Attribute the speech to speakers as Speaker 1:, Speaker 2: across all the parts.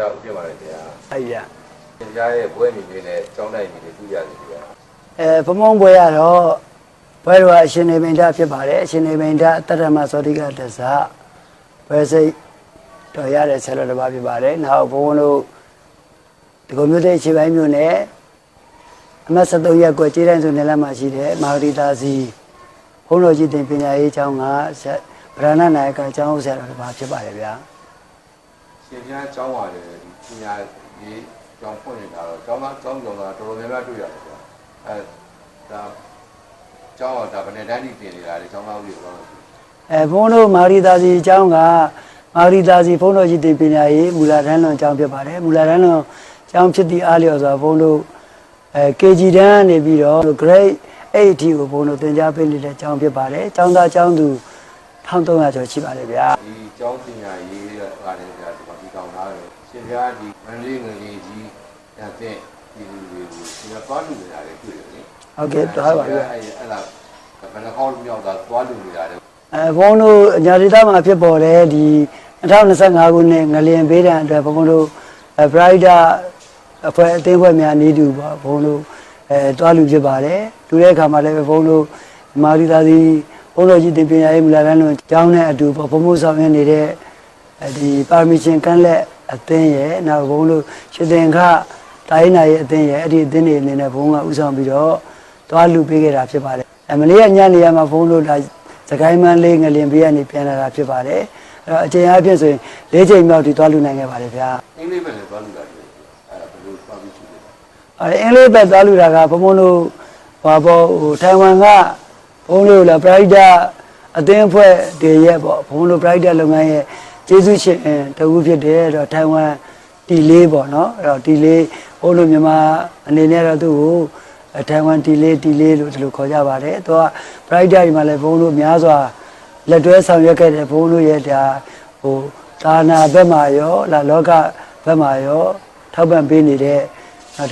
Speaker 1: ကြောက်ပြပါလေဗျာ
Speaker 2: အဲ့ရ
Speaker 1: သင်ကြားရဲ့ဘွဲ့မြင်လေးနဲ့ကျောင်းတိုင်းမြင်လေးတွေ့ရတယ်ဗျာ
Speaker 2: အဲဘမုံဘွဲရတော့ဘွဲတော်အရှင်နေမိန်တဖြစ်ပါတယ်အရှင်နေမိန်တတတ္တမသောတိကတစ္ဆဘွဲစိတ်တော်ရတဲ့ဆယ်တော်တစ်ပါးဖြစ်ပါတယ်နောက်ဘုန်းဘုန်းတို့ဒီကုမျိုးတဲ့ခြေပိုင်းမျိုးနဲ့အမတ်73ရက်ကွယ်ခြေတိုင်းဆိုနေလမ်းမှာရှိတဲ့မာဂရီတာစီဘုန်းတော်ကြီးတင်ပညာရေးကျောင်းကဆက်ဗရဏနာယကကျောင်းဆရာတော်တစ်ပါးဖြစ်ပါတယ်ဗျာ
Speaker 1: ရှင်ပြားကျောင်းပါတယ်ဒီပညာရေးကျောင်းဖွင့်နေတာတော့ကျောင်းသားကျောင်းကျောင်းသားတော်တော်များများတွေ့ရတယ်ဗျာအဲဒါကျောင်းကဒါဗနေတန်းတီတင်နေတာလေကျောင်းသားဦးတွေတော့
Speaker 2: အဲဘုန်းတို့မာဂရီတာစီကျောင်းကမာဂရီတာစီဘုန်းတော်ကြီးတင်ပညာရေးမူလာတန်းလွန်ကျောင်းဖြစ်ပါတယ်မူလာတန်းလွန်ကျောင်းဖြစ်သည့်အားလျော်စွာဘုန်းတို့အဲ KG တန်းကနေပြီးတော့ grade 8အထိကိုဘုန်းတို့သင်ကြားပေးနေတဲ့ကျောင်းဖြစ်ပါတယ်ကျောင်းသားကျောင်းသူ 1300ကျော်ရှိပါတယ်ဗျာ
Speaker 1: ဒီကျောင်းပညာရေးကလည်းဗျာဒီမှာဒီကောင်သားတယ်ရှင်ပြားဒီမန္တလေးငရေကြီးအဲ့တဲ့ဒီလူတွေကိုရှင်ပြားသွားလူနေတာလေတွေ့တယ်လေ
Speaker 2: ဟုတ်ကဲ့တွားပါဗျာ
Speaker 1: အဲ့အဲ့ဒါဘယ်နှခေါက်မြောက်တာသွားလူနေတာလေ
Speaker 2: အဲဘုန်းတို့ညာဒေသမှာဖြစ်ပေါ်တဲ့ဒီ2025ခုနှစ်ငလျင်ပေးတဲ့အတွက်ဘုန်းတို့အဲ Brighter အဖွဲ့အသင်းဖွဲ့များနေတူပါဘုန်းတို့အဲတွားလူဖြစ်ပါတယ်လူတဲ့အခါမှာလည်းဘုန်းတို့မာရီသာစီ ဘုန်းတော်ကြီးတင်ပညာရေးမူလာတန်းလုံးကျောင်းနဲ့အတူပေါ့ဘုံဘုံဆောင်ရနေတဲ့အဲဒီပါမီရှင်ကန့်လက်အသင်းရဲ့နောက်ဘုန်းတို့ရှစ်သင်္ခတိုင်းနာရဲ့အသင်းရဲ့အဲ့ဒီအသင်းတွေအနေနဲ့ဘုန်းကဥဆောင်ပြီးတော့တွားလူပေးခဲ့တာဖြစ်ပါတယ်အမလေးကညနေရမှာဘုန်းတို့ဒါစကိုင်းမန်းလေးငလင်ပေးကနေပြန်လာတာဖြစ်ပါတယ်အဲ့တော့အချိန်အားဖြင့်ဆိုရင်၄ချိန်မြောက်ဒီတွားလူနိုင်ခဲ့ပါတယ်ဗျာ
Speaker 1: အင်္ဂလိပ်ပဲလေသွားလူတာလေအဲ့ဒါဘယ်လိုသွားပြီးရှိလဲ
Speaker 2: အဲအင်္ဂလိပ်ဘက်သွားလူတာကဘုံဘုံတို့ဟောပေါ့ဟိုထိုင်ဝမ်က ဘုံတို့လာပရိုက်တာအသင်းအဖွဲ့တွေရဲ့ပေါ့ဘုံတို့ပရိုက်တာလုပ်ငန်းရဲ့ကျေးဇူးရှင်တဝူဖြစ်တယ်အဲ့တော့ထိုင်ဝမ်တီလေးပေါ့နော်အဲ့တော့တီလေးဘုံတို့မြန်မာအနေနဲ့တော့သူ့ကိုအဲထိုင်ဝမ်တီလေးတီလေးလို့ဒီလိုခေါ်ကြပါတယ်သူကပရိုက်တာဒီမှာလည်းဘုံတို့များစွာလက်တွဲဆောင်ရွက်ခဲ့တဲ့ဘုံတို့ရဲ့ဒါဟိုသာနာဘက်မှာရောလာလောကဘက်မှာရောထောက်ပံ့ပေးနေတဲ့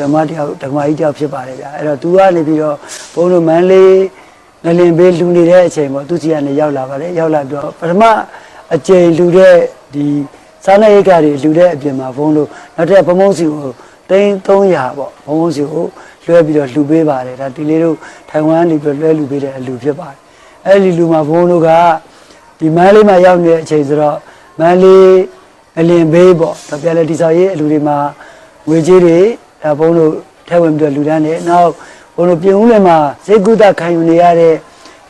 Speaker 2: ဓမ္မတယောက်ဓမ္မကြီးတယောက်ဖြစ်ပါတယ်ဗျာအဲ့တော့ तू ကနေပြီးတော့ဘုန်းတို့မန်းလေး ငလင်ပေးလူနေတဲ့အချိန်ပေါ့သူစီကနေရောက်လာပါတယ်ရောက်လာပြီးတော့ပထမအချိန်လူတဲ့ဒီစားနပ်ရိက္ခာတွေလူတဲ့အပြင်မှာဘုန်းတို့နောက်ထပ်ဘုံဘုံစီကိုသိန်း300ပေါ့ဘုံဘုံစီကိုလွှဲပြီးတော့လူပေးပါတယ်ဒါဒီလေးတို့ထိုင်ဝမ်နေပြီးလွှဲလူပေးတဲ့အလူဖြစ်ပါတယ်အဲ့ဒီလူမှာဘုန်းတို့ကဒီမန်းလေးမှာရောက်နေတဲ့အချိန်ဆိုတော့မန်းလေးငလင်ဘေးပေါ့ဒါပြလဲဒီဆောင်ရေးအလူတွေမှာငွေကြေးတွေဒါဘုန်းတို့ထဲဝင်ပြီးတော့လူတန်းတယ်နောက် ဘုန်းတို့ပြင်ဦးလည်းမှာစေကုသခံယူနေရတဲ့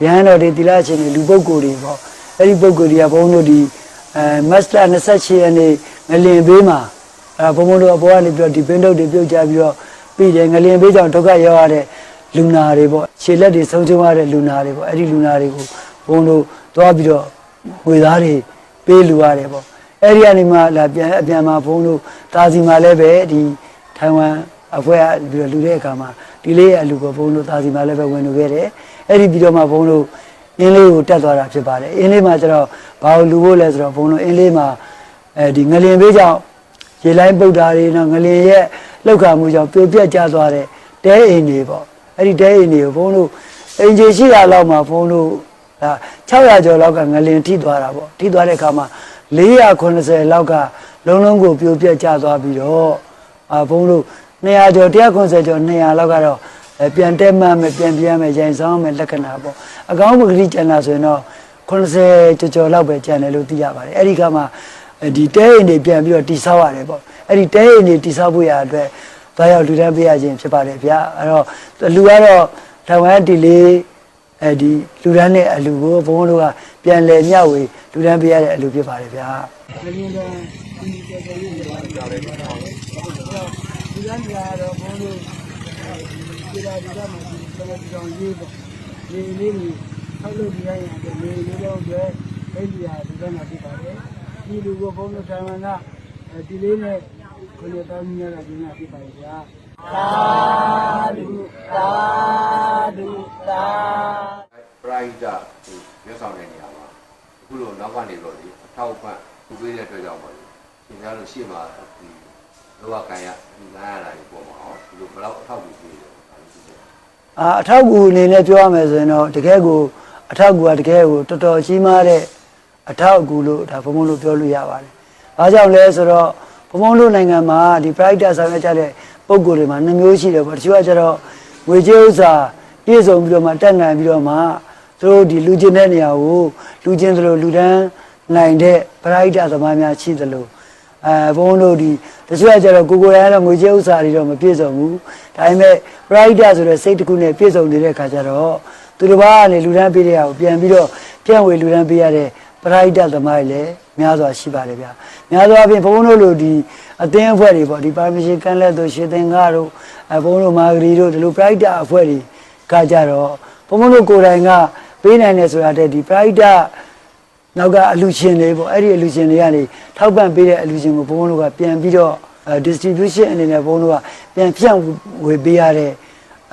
Speaker 2: ရဟန်းတော်တွေတိလရှင်တွေလူပုဂ္ဂိုလ်တွေပေါ့အဲ့ဒီပုဂ္ဂိုလ်တွေကဘုန်းတို့ဒီအဲမတ်လ28ရက်နေ့ငလင်ဘေးမှာအဲဘုန်းဘုန်းတို့အပေါ်ကနေပြီးတော့ဒီပင်းတုတ်တွေပြုတ်ကြပြီးတော့ပြီးတယ်ငလင်ဘေးကြောင့်ဒုက္ခရောက်ရတဲ့လူနာတွေပေါ့ခြေလက်တွေဆုံးချုံရတဲ့လူနာတွေပေါ့အဲ့ဒီလူနာတွေကိုဘုန်းတို့သွားပြီးတော့ငွေသားတွေပေးလူရတယ်ပေါ့အဲ့ဒီကနေမှလာပြန်အပြန်မှာဘုန်းတို့တာစီမှာလည်းပဲဒီထိုင်ဝမ် အဖွဲ့ကပြီးတော့လူတဲ့အခါမှာဒီလေးရဲ့အလူကိုဘုံတို့တာစီမှာလည်းပဲဝင်လို့ခဲ့တယ်အဲ့ဒီပြီးတော့မှဘုံတို့အင်းလေးကိုတက်သွားတာဖြစ်ပါတယ်အင်းလေးမှာကျတော့ဘာလို့လူဖို့လဲဆိုတော့ဘုံတို့အင်းလေးမှာအဲဒီငလင်ဘေးကြောင့်ရေလိုင်းပုတ်တာတွေနော်ငလင်ရဲ့လောက်ခါမှုကြောင့်ပြိုပြက်ကျသွားတဲ့တဲအိမ်တွေပေါ့အဲ့ဒီတဲအိမ်တွေကိုဘုံတို့အင်ဂျီရှိတာလောက်မှာဘုံတို့ဒါ600ကျော်လောက်ကငလင်ထိသွားတာပေါ့ထိသွားတဲ့အခါမှာ480လောက်ကလုံးလုံးကိုပြိုပြက်ကျသွားပြီးတော့အာဘုံတို့ 200ကျော်190ကျော်200လောက်ကတော့အဲပြန်တက်မှမယ်ပြန်ပြန်မယ်ရိုင်ဆောင်မယ်လက္ခဏာပေါ့အကောင်းပဂတိကျန်တာဆိုရင်တော့80ကျော်ကျော်လောက်ပဲကျန်တယ်လို့သိရပါတယ်အဲ့ဒီကမှဒီတဲအိမ်တွေပြန်ပြီးတော့တိဆောက်ရတယ်ပေါ့အဲ့ဒီတဲအိမ်တွေတိဆောက်ဖို့ရအတွက်သွားရောက်လူတန်းပေးရခြင်းဖြစ်ပါတယ်ဗျာအဲ့တော့လူကတော့ထိုင်ဝမ်တီလေးအဲဒီလူတန်းနဲ့အလူကိုဘုံတို့ကပြန်လဲမျှဝေလူတန်းပေးရတဲ့အလူဖြစ်ပါတယ်ဗျာလင်းလင်း ဒီကျေကျေလေးတွေပါကြတယ်ဒီကနေ့ကတော့ဘုန်းတို့ဒီလာဒီကမှာဒီကနေ့ကြောင်ရေးပေါ့ဒီလေးကြီးဆောက်လို့ဒီရရင်ဒီလေးလေးတော့ကျဲအဲ့ဒီဟာဒီကမှာဖြစ်ပါတယ်ဒီလူကဘုန်းတို့ထိုင်ဝမ်ကဒီလေးနဲ့ကိုရတောင်းမြရဒီမှာဖြစ်ပါရဲ့ဗျာသာဓုသာဓုသာ
Speaker 1: ပရိုက်တာဒီရွတ်ဆောင်တဲ့နေရာမှာအခုလိုနောက်ကနေတော့ဒီအထောက်ပံ့သူပေးတဲ့အတွက်ကြောင့်ပါလေရှင်များလို့ရှေ့မှာဒီ လောကကံရဒီလမ်းရတာဒီပေါ်မှာဟောဒီလိုဘယ်တော့အထောက်အကူပေးတယ်ဒါလို့ရှိတယ်
Speaker 2: အာအထောက်အကူအနေနဲ့ပြောရမယ်ဆိုရင်တော့တကယ်ကိုအထောက်အကူကတကယ်ကိုတော်တော်ကြီးမားတဲ့အထောက်အကူလို့ဒါဘုံဘုံလို့ပြောလို့ရပါတယ်။ဘာကြောင့်လဲဆိုတော့ဘဘုံဘုံတို့နိုင်ငံမှာဒီ pride ဆောင်ရွက်ကြတဲ့ပုံကိုယ်တွေမှာနှမျိုးရှိတယ်ပေါ့တချို့ကကျတော့ငွေကြေးဥစ္စာပြည့်စုံပြီးတော့မှတက်နိုင်ပြီးတော့မှသူတို့ဒီလူချင်းတဲ့နေရာကိုလူချင်းသလိုလူတန်းနိုင်တဲ့ pride သမားများရှိသလို အဲဘုံတို့ဒီတချို့ကကျတော့ကိုကိုယ်ရတော့ငွေကြေးဥစ္စာတွေတော့မပြည့်စုံဘူးဒါပေမဲ့ pride ဆိုတဲ့စိတ်တစ်ခုနဲ့ပြည့်စုံနေတဲ့ခါကျတော့သူတစ်ပါးကနေလူတန်းပေးတဲ့ဟာကိုပြန်ပြီးတော့ပြန်ဝေလူတန်းပေးရတဲ့ပရိဒတ်သမားတွေလည်းများစွာရှိပါတယ်ဗျာများစွာဖြင့်ဘုန်းဘုန်းတို့လိုဒီအသင်းအဖွဲ့တွေပေါ့ဒီပါမရှင်ကန်းလက်တို့ရှင်သင်္ကားတို့အဘုန်းတို့မာဂရီတို့ဒီလိုပရိဒတ်အဖွဲ့တွေကကြတော့ဘုန်းဘုန်းတို့ကိုယ်တိုင်ကပေးနိုင်တယ်ဆိုတာတဲ့ဒီပရိဒတ် နောက်ကအလူရှင်တွေပေါ့အဲ့ဒီအလူရှင်တွေကနေထောက်ပံ့ပေးတဲ့အလူရှင်ကိုဘုန်းဘုန်းတို့ကပြန်ပြီးတော့အဲ distribution အနေနဲ့ဘုန်းဘုန်းတို့ကပြန်ဖြန့်ဝေပေးရတဲ့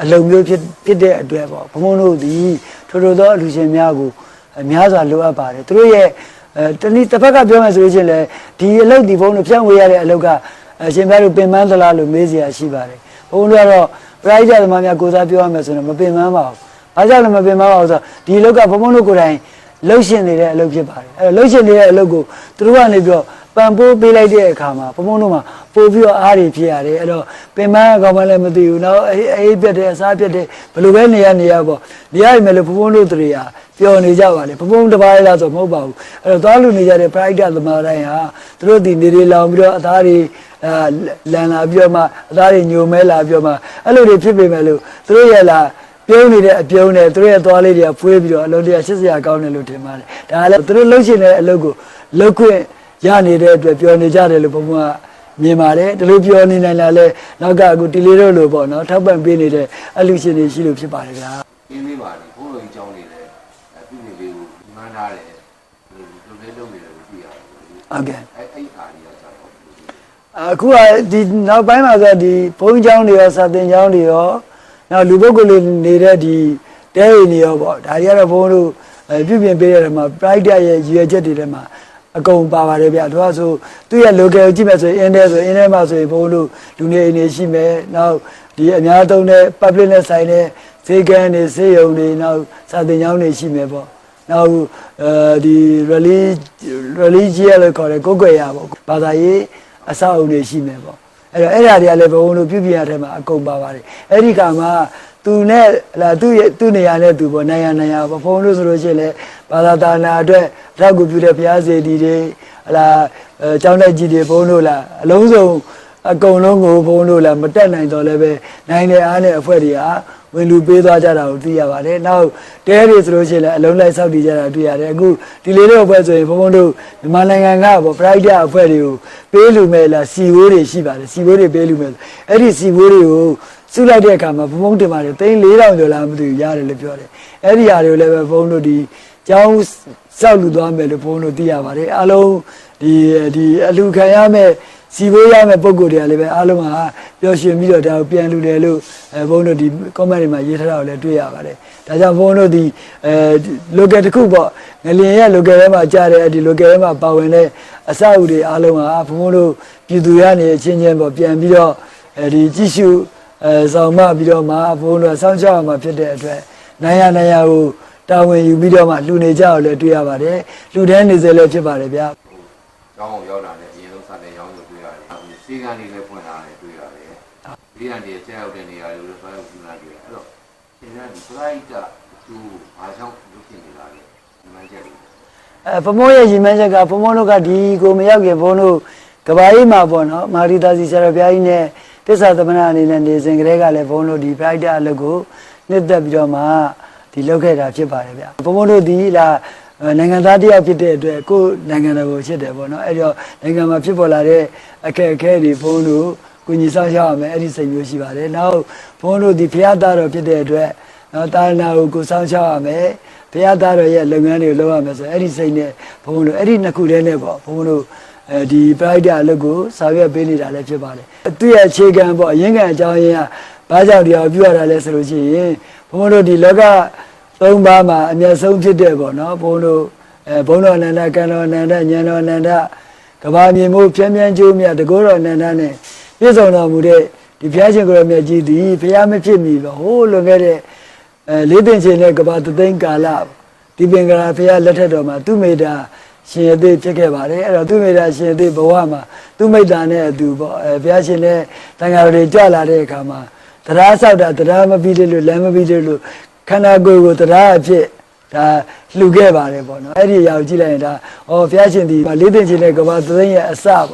Speaker 2: အလုံမျိုးဖြစ်ဖြစ်တဲ့အတွက်ပေါ့ဘုန်းဘုန်းတို့ဒီထို့ထို့သောအလူရှင်များကိုအများစွာလိုအပ်ပါတယ်သူတို့ရဲ့အဲတနည်းတစ်ဖက်ကပြောမယ်ဆိုလို့ချင်းလေဒီအလုပ်ဒီဘုံတို့ဖြန့်ဝေရတဲ့အလုပ်ကအရှင်ဘုရားတို့ပင်ပန်းသလားလို့မေးစရာရှိပါတယ်ဘုံတို့ကတော့ပရိသတ်သမားများကိုယ်စားပြောရမယ်ဆိုတော့မပင်ပန်းပါဘူးဘာကြောင့်လဲမပင်ပန်းပါဘူးဆိုတော့ဒီအလုပ်ကဘုံဘုံတို့ကိုယ်တိုင် လှုပ်ရှင်နေတဲ့အလုပ်ဖြစ်ပါတယ်အဲလှုပ်ရှင်နေတဲ့အလုပ်ကိုသူတို့ကနေပြီးတော့ပံပိုးပေးလိုက်တဲ့အခါမှာဘုံဘုံတို့မှာပို့ပြီးတော့အားတွေဖြစ်ရတယ်အဲ့တော့ပင်မအကောင်မှလည်းမသိဘူးနောက်အေးအေးပြတ်တယ်အစားပြတ်တယ်ဘယ်လိုပဲနေရနေရပေါ့နေရမယ်လို့ဘုံဘုံတို့တွေဟာပျော်နေကြပါလေဘုံဘုံတစ်ပါးလားဆိုမဟုတ်ပါဘူးအဲ့တော့သွားလူနေကြတဲ့ pride သမားတိုင်းဟာသူတို့ဒီနေတွေလောင်ပြီးတော့အသားတွေအာလန်လာပြီးတော့မှအသားတွေညိုမဲလာပြီးတော့မှအဲ့လိုတွေဖြစ်ပေမဲ့လို့သူတို့ရဲ့လာ ပြုံးနေတဲ့အပြုံးနဲ့သူတို့ရဲ့သွားလေးတွေကဖွေးပြီးတော့အလုံးတရားရှစ်စရာကောင်းတယ်လို့ထင်ပါတယ်ဒါလည်းသူတို့လှုပ်ရှင်တဲ့အလုပ်ကိုလှုပ်ခွင့်ရနေတဲ့အတွက်ပြောနေကြတယ်လို့ဘုံဘုံကမြင်ပါတယ်ဒီလိုပြောနေနိုင်လာလဲနောက်ကအခုတီလီတို့လိုပေါ့နော်ထောက်ပံ့ပေးနေတဲ့အလူရှင်တွေရှိလို့ဖြစ်ပါတယ်ဗျာ
Speaker 1: ပြင်းသေးပါလေဘုန်းတော်ကြီးကျောင်းနေတယ်အပြုနေလေးကိုမှန်းထားတယ်လူလေးလုံးနေတယ်ကိုသိရတယ်
Speaker 2: ဟုတ်ကဲ့
Speaker 1: အဲ့အဲ့အားကြီးကကျတော့
Speaker 2: အခုကဒီနောက်ပိုင်းမှာဆိုဒီဘုန်းကြီးကျောင်းတွေရောစာသင်ကျောင်းတွေရော နောက်လူပုဂ္ဂိုလ်တွေနေတဲ့ဒီတဲအိမ်တွေရောပေါ့ဒါတွေကတော့ဘုန်းတို့အဲပြုပြင်ပေးရတဲ့မှာ pride ရဲ့ရည်ရွယ်ချက်တွေထဲမှာအကုန်ပါပါတယ်ဗျာသူကဆိုသူ့ရဲ့ local ကိုကြည့်မယ်ဆိုရင် in ထဲဆိုရင် in ထဲမှာဆိုရင်ဘုန်းတို့လူနေအိမ်တွေရှိမယ်နောက်ဒီအများသုံးတဲ့ public နဲ့ဆိုင်တဲ့ဈေးကန်းတွေဈေးရုံတွေနောက်စာသင်ကျောင်းတွေရှိမယ်ပေါ့နောက်အဲဒီ religion လို့ခေါ်တဲ့ကိုယ်ွယ်ရပေါ့ဘာသာရေးအဆောက်အုံတွေရှိမယ်ပေါ့ အဲ့တော့အဲ့ဓာတွေကလည်းဘုံတို့ပြုပြင်ရတဲ့မှာအကုန်ပါပါတယ်အဲ့ဒီကမှာသူနဲ့လာသူ့ရဲ့သူ့နေရာနဲ့သူပေါ့နိုင်ရနိုင်ရပေါ့ဘုံတို့ဆိုလို့ရှိရင်လည်းဘာသာတာနာအတွက်အထောက်အကူပြုတဲ့ဘုရားစေတီတွေဟလာအဲကျောင်းတိုက်ကြီးတွေဘုံတို့လာအလုံးစုံအကုန်လုံးကိုဘုံတို့လာမတက်နိုင်တော့လည်းပဲနိုင်တဲ့အားနဲ့အဖွဲ့တွေဟာ ဝင်လူပေးသွားကြတာကိုသိရပါတယ်။နောက်တဲတွေဆိုလို့ရှိရင်လည်းအလုံးလိုက်စောက်တည်ကြတာတွေ့ရတယ်။အခုဒီလေးတို့အဖွဲ့ဆိုရင်ဘုံဘုံတို့မြန်မာနိုင်ငံကပေါ့ pride အဖွဲ့တွေကိုပေးလူမဲ့လားစီဝိုးတွေရှိပါတယ်။စီဝိုးတွေပေးလူမဲ့။အဲ့ဒီစီဝိုးတွေကိုစုလိုက်တဲ့အခါမှာဘုံဘုံတင်ပါတယ်။သိန်း4000ကျော်လားမသိဘူးရတယ်လို့ပြောတယ်။အဲ့ဒီຢာတွေကိုလည်းပဲဘုံတို့ဒီကျောင်းစောက်လူသွားမယ်လို့ဘုံတို့သိရပါတယ်။အားလုံးဒီဒီအလူခံရမဲ့ စီဘိုးရမယ့်ပုံကိုယ်တွေကလည်းပဲအားလုံးဟာပျော်ရွှင်ပြီးတော့ဒါကိုပြန်လူတယ်လို့အဲဘုန်းတို့ဒီ comment တွေမှာရေးထားတာကိုလည်းတွေ့ရပါတယ်။ဒါကြောင့်ဘုန်းတို့ဒီအဲ local တစ်ခုပေါ့ငလျင်ရဲ့ local ထဲမှာကြားတဲ့ဒီ local ထဲမှာပါဝင်တဲ့အစအုပ်တွေအားလုံးဟာဘုန်းတို့ပြည်သူရနေအချင်းချင်းပေါ့ပြန်ပြီးတော့အဲဒီကြည့်ရှုအဲဆောင်မပြီးတော့မှဘုန်းတို့ဆောင်းချောက်မှာဖြစ်တဲ့အတွက်နိုင်ရနိုင်ရကိုတာဝန်ယူပြီးတော့မှလူနေကြအောင်လည်းတွေ့ရပါတယ်။လူတန်းနေစေလည်းဖြစ်ပါတယ်ဗျာ။
Speaker 1: ကျောင်းအောင်ရောက်တာနဲ့အရင်ဆုံးစာတင်ကျောင်းကိုတွေ့ ရတယ်အခုစေကန်တွေလည်းဖွင့်လာတယ်တွေ့ရတယ်ဒီကနေ့ဆက်ရောက်တဲ့နေရာတွေလည်းဆက်ရောက်ကြည့်လာတွေ့ရတယ်အဲ့တော့သင်တဲ့ဒီ pride ကသူဘာကြောင့်လုပ်ဖြစ်နေတာလဲဒီမှချက်လေး
Speaker 2: အဲဘမိုးရဲ့ရင်မှန်းချက်ကဘမိုးတို့ကဒီကိုမရောက်ခင်ဘုန်းတို့ကဘာကြီးမှာပေါ့နော်မာရီတာစီဆရာတော်ဘုရားကြီးနဲ့တစ္ဆာသမဏအနေနဲ့နေစဉ်ကလေးကလည်းဘုန်းတို့ဒီ pride အလုပ်ကိုနှစ်သက်ပြီးတော့မှဒီလုပ်ခဲ့တာဖြစ်ပါတယ်ဗျဘမိုးတို့ဒီလာ နိုင်ငံသားတယောက်ဖြစ်တဲ့အတွက်ကိုယ်နိုင်ငံတော်ကိုချစ်တယ်ပေါ့နော်အဲ့တော့နိုင်ငံမှာဖြစ်ပေါ်လာတဲ့အခက်အခဲတွေဘုန်းတို့ကိုညီဆောင်ရအောင်မယ်အဲ့ဒီစိတ်မျိုးရှိပါတယ်နောက်ဘုန်းတို့ဒီဖရာသားတော်ဖြစ်တဲ့အတွက်နော်တာရနာကိုကိုဆောင်ရှောက်ရမယ်ဘုရားသားတော်ရဲ့လုပ်ငန်းတွေကိုလုပ်ရမယ်ဆိုအဲ့ဒီစိတ်နဲ့ဘုန်းတို့အဲ့ဒီနှစ်ခုတည်းနဲ့ပေါ့ဘုန်းတို့အဲဒီ pride အလုပ်ကိုစာရွက်ပေးနေတာလည်းဖြစ်ပါတယ်သူ့ရဲ့အခြေခံပေါ့အရင်ကအကြောင်းရင်းကဘာကြောင့်တရားပြုရတာလဲဆိုလို့ရှိရင်ဘုန်းတို့ဒီလောက သုံးပါးမှာအမျက်ဆုံးဖြစ်တဲ့ပေါ့နော်ဘုန်းတို့အဲဘုန်းတော်အနန္ဒကံတော်အနန္ဒဉာဏ်တော်အနန္ဒကဘာမြေမို့ဖြန်းဖြန်းကျိုးမြတ်တကောတော်အနန္ဒနဲ့ပြည့်စုံတော်မူတဲ့ဒီဘုရားရှင်ကိုယ်တော်မြတ်ကြီးသည်ဘုရားမဖြစ်မီတော့ဟိုးလွန်ခဲ့တဲ့အဲလေးသိင်ချင်းနဲ့ကဘာတသိန်းကာလဒီပင်ကရာဘုရားလက်ထက်တော်မှာသူမေတ္တာရှင်အသေးဖြစ်ခဲ့ပါတယ်အဲ့တော့သူမိတာရှင်အသေးဘဝမှာသူမိတာနဲ့အတူပေါ့အဲဘုရားရှင်နဲ့တန်ဃာတော်တွေကြွလာတဲ့အခါမှာတရားဆောက်တာတရားမပြီးတယ်လို့လမ်းမပြီးတယ်လို့ ခန္ဓာကိုယ်ကိုတရားအဖြစ်ဒါလှူခဲ့ပါတယ်ပေါ့နော်အဲ့ဒီအရာကိုကြည့်လိုက်ရင်ဒါဩဘုရားရှင်ဒီလေးသိင်ချင်းတဲ့ကဘာသသိန်းရဲ့အစပေါ့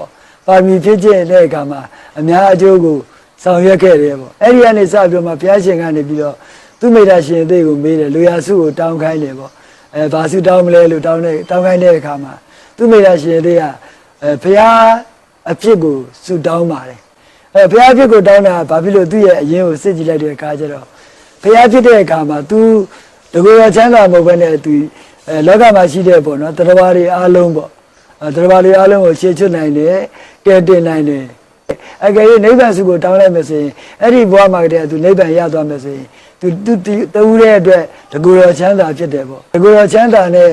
Speaker 2: ပါမီဖြစ်ခြင်းတဲ့အခါမှာအများအကျိုးကိုဆောင်ရွက်ခဲ့တယ်ပေါ့အဲ့ဒီကနေစပြီးတော့မှဘုရားရှင်ကနေပြီးတော့သူမိတာရှင်အသေးကိုမေးတယ်လူရစုကိုတောင်းခိုင်းတယ်ပေါ့အဲဘာစုတောင်းမလဲလို့တောင်းတဲ့တောင်းခိုင်းတဲ့အခါမှာသူမိတာရှင်အသေးကအဲဘုရားအဖြစ်ကိုစုတောင်းပါတယ်အဲဘုရားအဖြစ်ကိုတောင်းတာဘာဖြစ်လို့သူ့ရဲ့အရင်ကိုစစ်ကြည့်လိုက်တဲ့အခါကျတော့ ဘုရားဖြစ်တဲ့အခါမှာ तू တကူရချမ်းသာမဟုတ်ဘဲနဲ့ तू အဲလောကမှာရှိတဲ့ပေါ့နော်တရားဘာတွေအားလုံးပေါ့အဲတရားဘာတွေအားလုံးကိုရှင်းချွတ်နိုင်တယ်ကဲတင်နိုင်တယ်အကယ်၍နိဗ္ဗာန်စုကိုတောင်းလိုက်မယ်ဆိုရင်အဲ့ဒီဘဝမှာတည်းက तू နိဗ္ဗာန်ရသွားမယ်ဆိုရင် तू तू တူတဲ့အတွက်တကူရချမ်းသာဖြစ်တယ်ပေါ့တကူရချမ်းသာနဲ့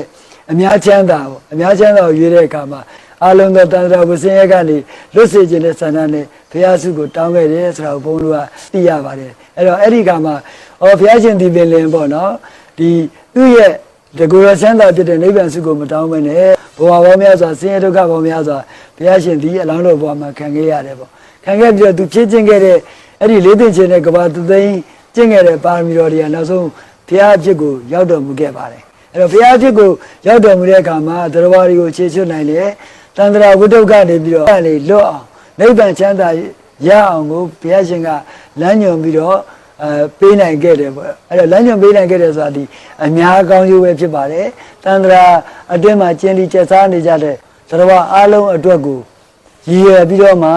Speaker 2: အများချမ်းသာပေါ့အများချမ်းသာကိုရွေးတဲ့အခါမှာအလုံးသောတန်ត្រာဝဆင်းရဲကနေလွတ်စေခြင်းတဲ့ဆန္ဒနဲ့ဘုရားစုကိုတောင်းခဲ့တယ်ဆိုတာကိုဘုန်းတော်ကသိရပါတယ်အဲ့တော့အဲ့ဒီကမှာ ဩဘုရားရှင်ဒီပင်လင်ပေါ့နော်ဒီသူ့ရဲ့တကူရဆန်းသာဖြစ်တဲ့နိဗ္ဗာန်စုကိုမတောင်းမနဲ့ဘဝပေါင်းများစွာဆင်းရဲဒုက္ခပေါင်းများစွာဘုရားရှင်ဒီအလောင်းတော်ဘဝမှာခံခဲ့ရတယ်ပေါ့ခံခဲ့ပြီးတော့သူဖြည့်ကျင့်ခဲ့တဲ့အဲ့ဒီလေးသိင်ခြင်းတဲ့ကဘာသူသိန်းကျင့်ခဲ့တဲ့ပါရမီတော်တွေကနောက်ဆုံးဘုရားအဖြစ်ကိုရောက်တော်မူခဲ့ပါတယ်အဲ့တော့ဘုရားအဖြစ်ကိုရောက်တော်မူတဲ့အခါမှာတရားဝါတွေကိုခြေချွတ်နိုင်တယ်တန္တရာဝိတုဒ္ဓကနေပြီးတော့အဲ့ဒီလွတ်အောင်နိဗ္ဗာန်ချမ်းသာရအောင်ကိုဘုရားရှင်ကလမ်းညွှန်ပြီးတော့ အဲပေးနိုင်ခဲ့တယ်ပေါ့အဲ့တော့လမ်းညွှန်ပေးနိုင်ခဲ့တယ်ဆိုတာဒီအများကောင်းကျိုးပဲဖြစ်ပါတယ်တန္တရာအတွင်းမှာကျင်းပြီးကျက်စားနေကြတဲ့သရဝအားလုံးအတွက်ကိုရည်ရွယ်ပြီးတော့မှ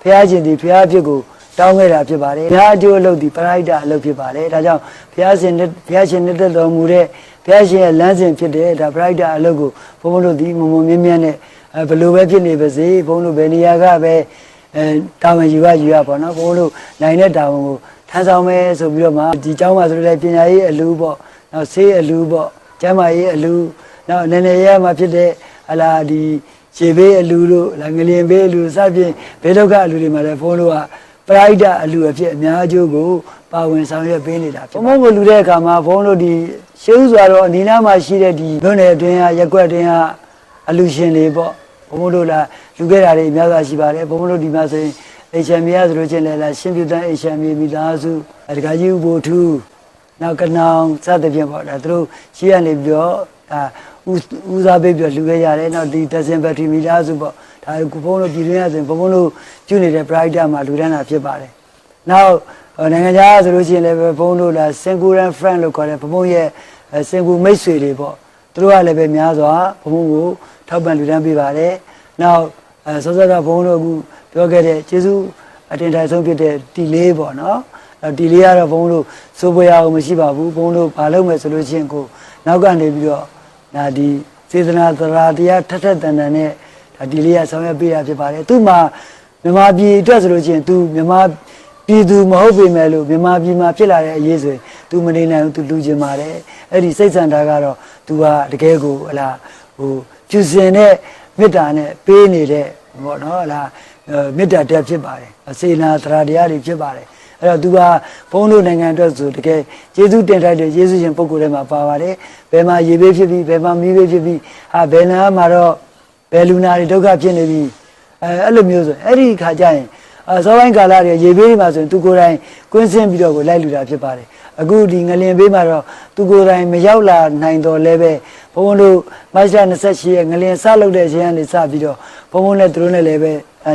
Speaker 2: ဘုရားရှင်ဒီဘုရားအဖြစ်ကိုတောင်းခဲ့တာဖြစ်ပါတယ်ဘုရားအကျိုးအလုပ်ဒီပရိုက်တာအလုပ်ဖြစ်ပါတယ်ဒါကြောင့်ဘုရားရှင်နဲ့ဘုရားရှင်နဲ့တက်တော်မူတဲ့ဘုရားရှင်ရဲ့လမ်းစဉ်ဖြစ်တဲ့ဒါပရိုက်တာအလုပ်ကိုဘုန်းဘုန်းတို့ဒီမုံမုံမြင့်မြတ်နဲ့အဲဘယ်လိုပဲဖြစ်နေပါစေဘုန်းတို့ဘယ်နေရာကပဲအဲတာဝန်ယူရယူရပါတော့ဘုန်းတို့နိုင်တဲ့တာဝန်ကို ထမ်းဆောင်မယ်ဆိုပြီးတော့မှဒီเจ้าမှာဆိုလည်းပညာရေးအလူပေါ့နောက်ဆေးအလူပေါ့ကျမ်းမာရေးအလူနောက်နည်းနည်းရမှာဖြစ်တဲ့ဟလာဒီခြေဘေးအလူတို့လာငလျင်ဘေးအလူစသဖြင့်ဘေးဒုက္ခအလူတွေမှာလည်းဘုန်းတို့ကပရိုက်တာအလူအဖြစ်အများကျိုးကိုပါဝင်ဆောင်ရွက်ပေးနေတာဖြစ်ဘုံဘုံကိုလူတဲ့အခါမှာဘုန်းတို့ဒီရှေးဥစွာတော့အနီးနားမှာရှိတဲ့ဒီလွန်နယ်အတွင်းဟာရက်ွက်အတွင်းဟာအလူရှင်တွေပေါ့ဘုံဘုံတို့လာလူခဲ့တာတွေအများစွာရှိပါတယ်ဘုံဘုံတို့ဒီမှာဆိုရင် HMA ရဆိုလို့ချင်းလည်းလာရှင်ပြတန်း HMA မိသားစုအတကာကြီးဥပိုလ်ထူးနောက်ကနောင်စသဖြင့်ပေါ့ဒါသူတို့ရှိရနေပြီးတော့ဒါဦးစားပေးပြီးတော့လူခဲ့ရတယ်နောက်ဒီဒဇင်ဘက်ထရီမိသားစုပေါ့ဒါကိုဘုံတို့ပြည်တွင်းရဆိုရင်ဘုံဘုံတို့ကျွနေတဲ့ pride မှာလူတန်းတာဖြစ်ပါတယ်နောက်နိုင်ငံခြားဆိုလို့ရှိရင်လည်းဘုံတို့လာ singular friend လို့ခေါ်တယ်ဘုံဘုံရဲ့စင်ကူမိတ်ဆွေတွေပေါ့သူတို့ကလည်းပဲများစွာဘုံဘုံကိုထောက်ပံ့လူတန်းပေးပါတယ်နောက် အဲစောစောကဘုံတို့အခုပြောခဲ့တဲ့ကျေးဇူးအတင်တိုင်းဆုံးဖြစ်တဲ့တီလေးပေါ့နော်တီလေးကတော့ဘုံတို့စိုးပွေရအောင်မရှိပါဘူးဘုံတို့ဘာလုပ်မယ်ဆိုလို့ချင်းကိုနောက်ကနေပြီးတော့ဒါဒီစေတနာသရာတရားထက်ထက်တန်တန်နဲ့ဒါဒီလေးကဆောင်ရွက်ပေးရဖြစ်ပါတယ်သူ့မှာမြန်မာပြည်အတွက်ဆိုလို့ချင်းသူမြန်မာပြည်သူမဟုတ်ပေမဲ့လို့မြန်မာပြည်မှာဖြစ်လာတဲ့အရေးဆိုရင် तू မနေနိုင်ဘူး तू လူကျင်ပါတယ်အဲ့ဒီစိတ်ဆန္ဒကတော့ तू ကတကယ်ကိုဟလာဟိုကျူစင်တဲ့ မေတ္တာနဲ့ပေးနေတဲ့ပေါ့နော်ဟလာမေတ္တာတက်ဖြစ်ပါတယ်စေနာသရာတရားတွေဖြစ်ပါတယ်အဲ့တော့ तू ကဘုန်းတို့နိုင်ငံအတွက်ဆိုတကယ်ယေရှုတင်ထိုက်တဲ့ယေရှုရှင်ပုဂ္ဂိုလ်တွေမှာပါပါတယ်ဘယ်မှာရေဘေးဖြစ်ပြီးဘယ်မှာမီးဘေးဖြစ်ပြီးဟာဘယ်နာမှာတော့ဘယ်လူနာတွေဒုက္ခဖြစ်နေပြီးအဲအဲ့လိုမျိုးဆိုအဲ့ဒီခါကျရင်အစောပိုင်းကာလတွေရေဘေးတွေမှာဆိုရင်သူကိုယ်တိုင်ကွင်းဆင်းပြီးတော့ကိုလိုက်လူတာဖြစ်ပါတယ် အခုဒီငလင်ဘေးမှာတော့သူကိုယ်တိုင်မရောက်လာနိုင်တော့လဲပဲဘုံဘုံတို့မတ်လ28ရက်ငလင်စလုပ်တဲ့အချိန်ကနေစပြီးတော့ဘုံဘုံနဲ့သူတို့နဲ့လည်းပဲ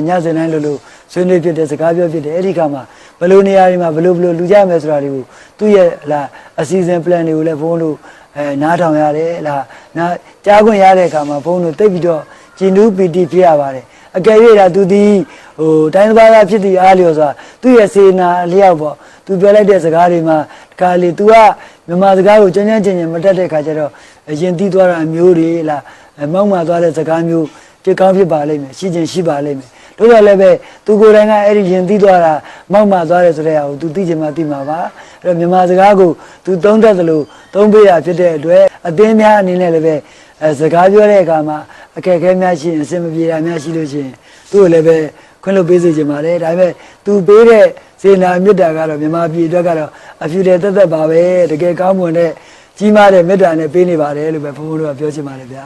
Speaker 2: ညစဉ်တိုင်းလို့လို့ဆွေးနွေးဖြစ်တဲ့စကားပြောဖြစ်တယ်အဲ့ဒီခါမှာဘယ်လိုနေရာတွေမှာဘယ်လိုဘယ်လိုလူကြမယ်ဆိုတာတွေကိုသူ့ရဲ့လာအစီအစဉ် plan တွေကိုလည်းဘုံဘုံတို့အဲနားထောင်ရတယ်လာနားကြားခွင့်ရတဲ့အခါမှာဘုံဘုံတို့တိတ်ပြီးတော့ကျင်နူးပီတိဖြစ်ရပါတယ်အကယ်၍ဒါသူဒီ ဟိုတိုင်းသားသားဖြစ်သည့်အားလျော်စွာသူ့ရဲ့စေနာအလျောက်ပေါ့သူပြောလိုက်တဲ့စကားတွေမှာတခါလေ तू ကမြန်မာစကားကိုကျန်းကျန်းကျင်ကျင်မတတ်တဲ့ခါကျတော့အရင်တီးသွားတာအမျိုးတွေလားမောက်မှသွားတဲ့စကားမျိုးဖြစ်ကောင်းဖြစ်ပါလိမ့်မယ်ရှိချင်းရှိပါလိမ့်မယ်တို့ရလည်းပဲသူကိုယ်တိုင်ကအဲ့ဒီရင်တီးသွားတာမောက်မှသွားတယ်ဆိုတဲ့ဟာကို तू သိချင်မှသိမှာပါအဲ့တော့မြန်မာစကားကို तू သုံးတတ်သလိုသုံးပေးရဖြစ်တဲ့အတွက်အသင်းများအနေနဲ့လည်းပဲအဲစကားပြောတဲ့အခါမှာအခက်အခဲများရှိရင်အဆင်မပြေတာများရှိလို့ရှိရင်သူ့ကိုလည်းပဲ ခွင့်လွှတ်ပေးစေချင်ပါတယ်ဒါပေမဲ့ तू ပေးတဲ့စေနာမေတ္တာကတော့မြန်မာပြည်အတွက်ကတော့အဖြူတယ်တက်တက်ပါပဲတကယ်ကောင်းမွန်တဲ့ကြီးမားတဲ့မေတ္တာနဲ့ပေးနေပါတယ်လို့ပဲဘုန်းဘုန်းတို့ကပြောချင်ပါတယ်ဗျာ